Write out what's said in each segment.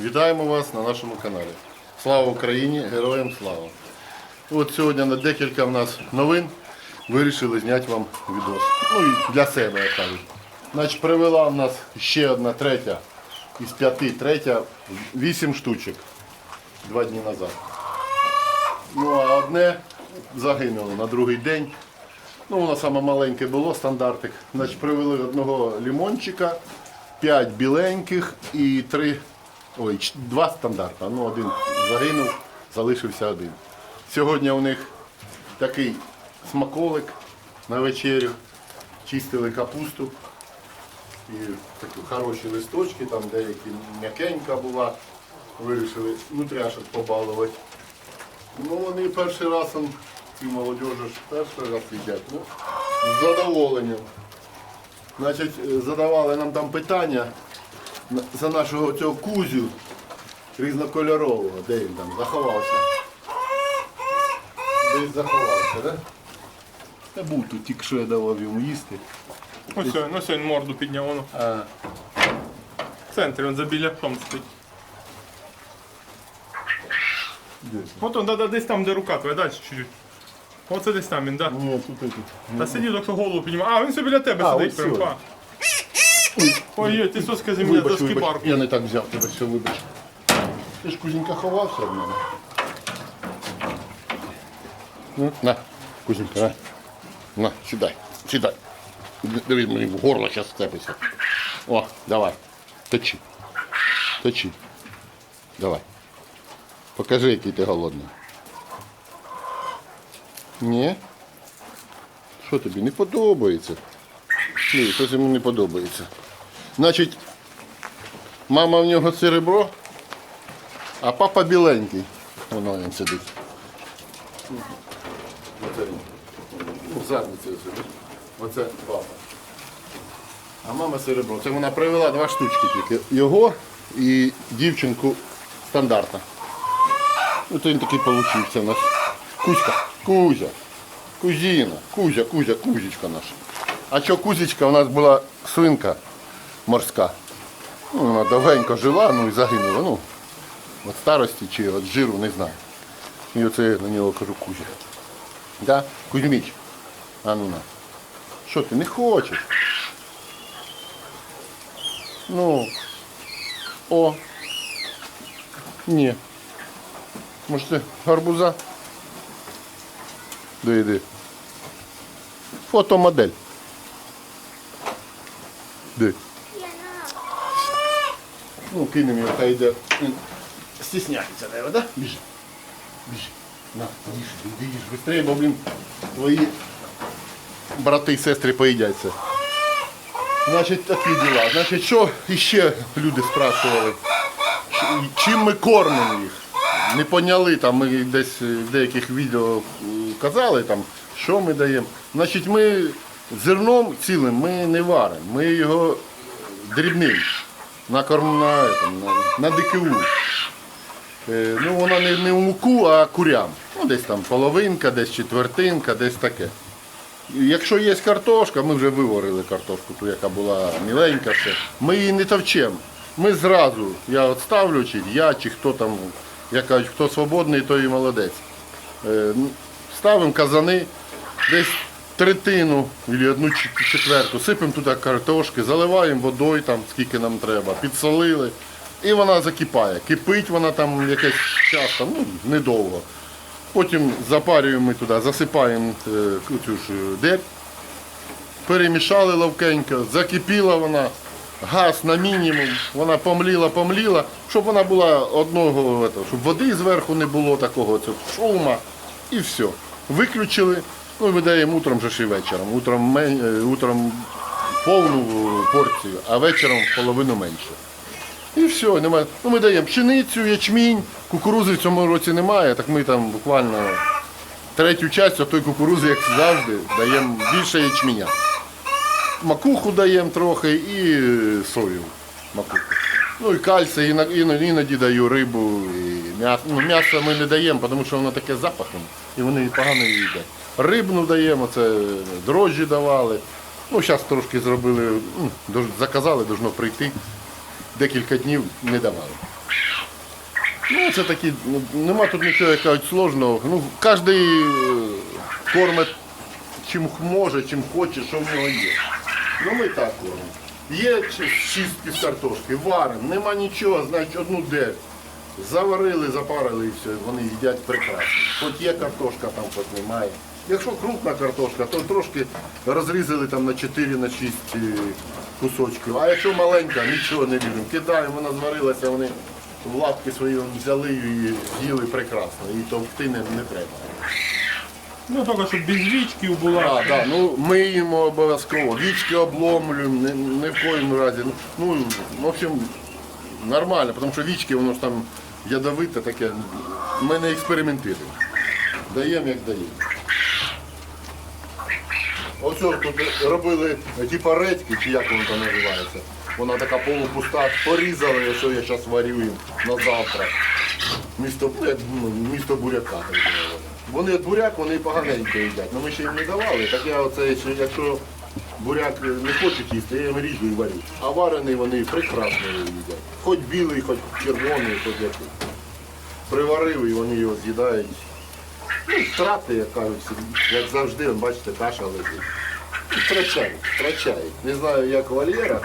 Вітаємо вас на нашому каналі. Слава Україні! Героям слава! От сьогодні на декілька в нас новин вирішили зняти вам відос. Ну і для себе, як кажуть. Значить, привела в нас ще одна третя із п'яти, третя, вісім штучок два дні назад. Ну а одне загинуло на другий день. Ну, воно саме маленьке було, стандартик. Значить, привели одного лімончика, п'ять біленьких і три. Ой, два стандарта. Ну, один загинув, залишився один. Сьогодні у них такий смаколик на вечерю. Чистили капусту. І такі хороші листочки, там деякі м'якенька була. Вирішили нутряшок побалувати. Ну вони перший раз ці молодіжі ж перший раз їдять. Ну, з задоволенням. Значить, е, задавали нам там питання за нашого цього кузю різнокольорового, де він там заховався. Десь заховався, так? Да? Та був тут, тільки що я давав йому їсти. Ось ну сьогодні морду підняв воно. А, В центрі він за біляшом стоїть. десь. От он да, да, десь там, де рука твоя, далі чуть-чуть. Оце десь там він, да. Ні, тут тут. Та сидів, так що голову піднімав. А, він собі біля тебе А, сидить ось прям. па. Ой, ти соска земля Вибач, вибач, скибарку. я не так взяв тебе, все вибач. Ти ж кузенька ховався в мене. Ну, на, кузенька, на. На, сідай, сідай. Диви, мені в горло зараз вцепиться. О, давай. Точи. Точи. Давай. Покажи, який ти голодний. Ні? Що тобі не подобається? Ні, щось йому не подобається. Значить, мама в нього серебро, а папа біленький. Воно він сидить. Оце. Ну, сидить. Оце папа. А мама серебро. Це вона привела два штучки тільки. Його і дівчинку стандарта. Ну, то він такий получився у нас. Кузька, Кузя, Кузіна, Кузя, Кузя, Кузечка наша. А що Кузечка у нас була свинка морська. Ну, вона довгенько жила, ну і загинула. Ну, від старості чи від жиру, не знаю. І оце я на нього кажу Кузя. Да? Кузьміч. А ну на. Що ти не хочеш? Ну. О. Ні. Може це гарбуза? Де йди. Фотомодель. Де? Ну, кинемо його, хай йде. Він Стісняється, наверное, да? Біжи. Біжи. На, їж, іди, їж, быстрее, бо, блін, твої брати і сестри поїдяться. Значить, такі діла. Значить, що іще люди спрашували? Чим ми кормимо їх? Не поняли, там ми десь в деяких відео е, казали, там, що ми даємо. Значить, ми зерном цілим ми не варимо, ми його дрібним на корм на, на, на ДКУ. Е, ну, вона не, не в муку, а курям. Ну, десь там половинка, десь четвертинка, десь таке. Якщо є картошка, ми вже виварили картошку, ту, яка була міленька, все. ми її не товчемо. Ми зразу, я от ставлю, чи я, чи хто там, як кажуть, хто свободний, той і молодець. Е, Ставимо казани, десь третину або одну четверту, сипемо туди картошки, заливаємо водою, там, скільки нам треба, підсолили. І вона закипає. Кипить вона там якийсь час, там, ну, недовго. Потім запарюємо туди, засипаємо е, цю ж е, дерь, перемішали ловкенько, закипіла вона, газ на мінімум, вона помліла, помліла, щоб вона була одного, щоб води зверху не було такого цього шума. І все. Виключили, ну ми даємо утром же ж і вечором. Утром, е, утром повну порцію, а вечором половину менше. І все, немає. Ну, ми даємо пшеницю, ячмінь, кукурузи в цьому році немає, так ми там буквально третю частину той кукурузи, як завжди, даємо більше ячменя. Макуху даємо трохи і е, сою макуху. Ну і кальцій, іно- іно- іноді даю рибу і м'ясо. Ну, м'ясо ми не даємо, тому що воно таке запахом, і вони погано їдять. Рибну даємо, це дрожжі давали. Ну, зараз трошки зробили, заказали, должно прийти. Декілька днів не давали. Ну, це такі, ну, нема тут нічого як сложного. Ну, кожен е, кормить чим може, чим хоче, що в нього є. Ну ми так кормимо. Є чи- чистки з картошки, варимо, нема нічого, значить одну дель. Заварили, запарили і все, вони їдять прекрасно. Хоч є картошка, там хоч немає. Якщо крупна картошка, то трошки розрізали там на 4 на 6 е, кусочків. А якщо маленька, нічого не ріжемо. Кидаємо, вона зварилася, вони в лапки свої взяли і з'їли прекрасно. І товкти не, не треба. Ну, тільки щоб без вічків була. Так, так, ну ми їмо обов'язково. Вічки обломлюємо, не, не в коїм разі. Ну, Ну, в общем, нормально, тому що вічки, воно ж там ядовите таке. Ми не експериментуємо. Даємо, як даємо. Ось тут робили типа редьки, чи як воно там називається. Вона така полупуста, порізали, що я зараз варю їм на завтра. Місто, ну, місто буряка. Вони буряк, вони поганенько їдять. Ну ми ще їм не давали. Так я оце, якщо- буряк не хочуть їсти, я їм ріжу і варю. А варений вони прекрасно їдять. Хоч білий, хоч червоний, хоч який. Приварив і вони його з'їдають. Втрати, як кажуть, як завжди, бачите, каша лежить. Втрачають, втрачають. Не знаю, як вольєра,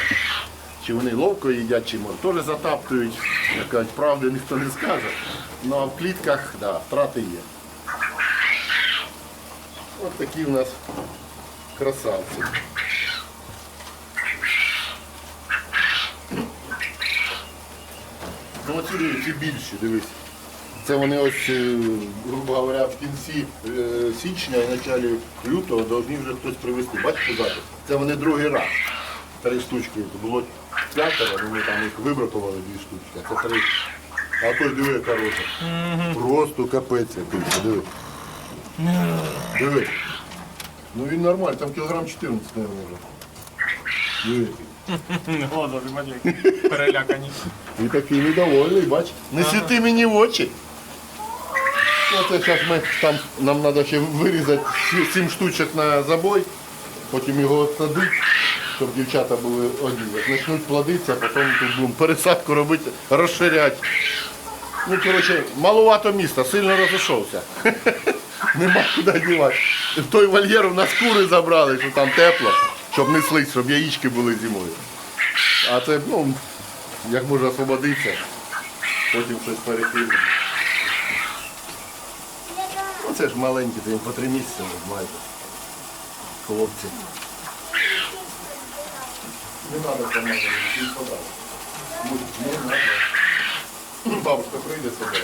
чи вони ловко їдять, чи може. Теж затаптують, як кажуть, правди ніхто не скаже. Ну а в клітках, да, втрати є. Ось такі в нас красавці. Ну оці ці більші, дивись. Це вони ось, е, грубо говоря, в кінці е, січня і початку лютого повинні вже хтось привезти. Бачите запис? Це вони другий раз. Три штучки. Було п'ятеро, ну, ми там їх вибракували дві штучки. а Це три. А той диви, яка. Просто капець якийсь, диви. Диви. Ну він нормальний, там кілограм 14, мабуть, вже. Диви. Глаза бачиш, перелякані. І такий недовольний, бач. Не світи мені в очі. Ну, це зараз ми там нам треба ще вирізати сі- сім штучок на забой, потім його відсадити, щоб дівчата були одні. Почнуть плодитися, потім тут будемо пересадку робити, розширяти. Ну, коротше, маловато міста, сильно розійшовся. Нема куди дівати. В той вольєр у нас кури забрали, що там тепло, щоб неслись, щоб яєчки були зимою. А це, ну, як може освободитися, потім щось перекинути. Ну це ж маленькі, то по три місяці майже. Хлопці. Не треба майже, їм подати. Не треба. Бабушка прийде собі.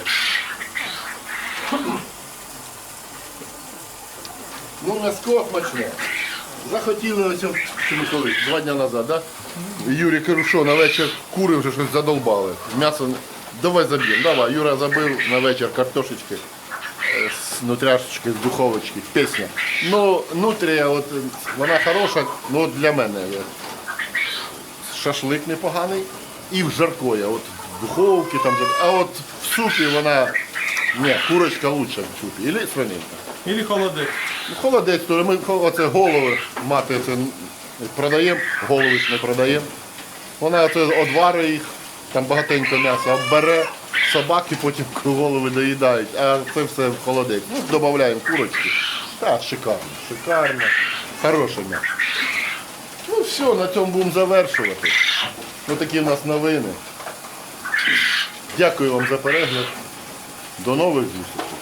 Ну, м'яско смачне. Захотіли ось коли, два дні назад, да? Юрій кажу, що на вечір кури вже щось задолбали. М'ясо. Давай заб'ємо. Давай, Юра забив на вечір картошечки е, з нутряшечки, з духовочки, пісня. Ну, нутрія, от, е, вона хороша, ну от для мене. е, Шашлик непоганий і в жаркої, от в духовці там, а от в супі вона. Ні, курочка лучше в супі. Или свининка. Ілі холодець. Ну, Холодець, то ми оце голови мати це продаємо, голови не продаємо. Вона оце одварює їх, там багатенько м'яса, бере собаки потім голови доїдають, а це все в холодець. Ну, додаємо курочки. Так, шикарно, шикарно, хороше м'ясо. Ну все, на цьому будемо завершувати. Ось такі в нас новини. Дякую вам за перегляд. До нових зустрічей.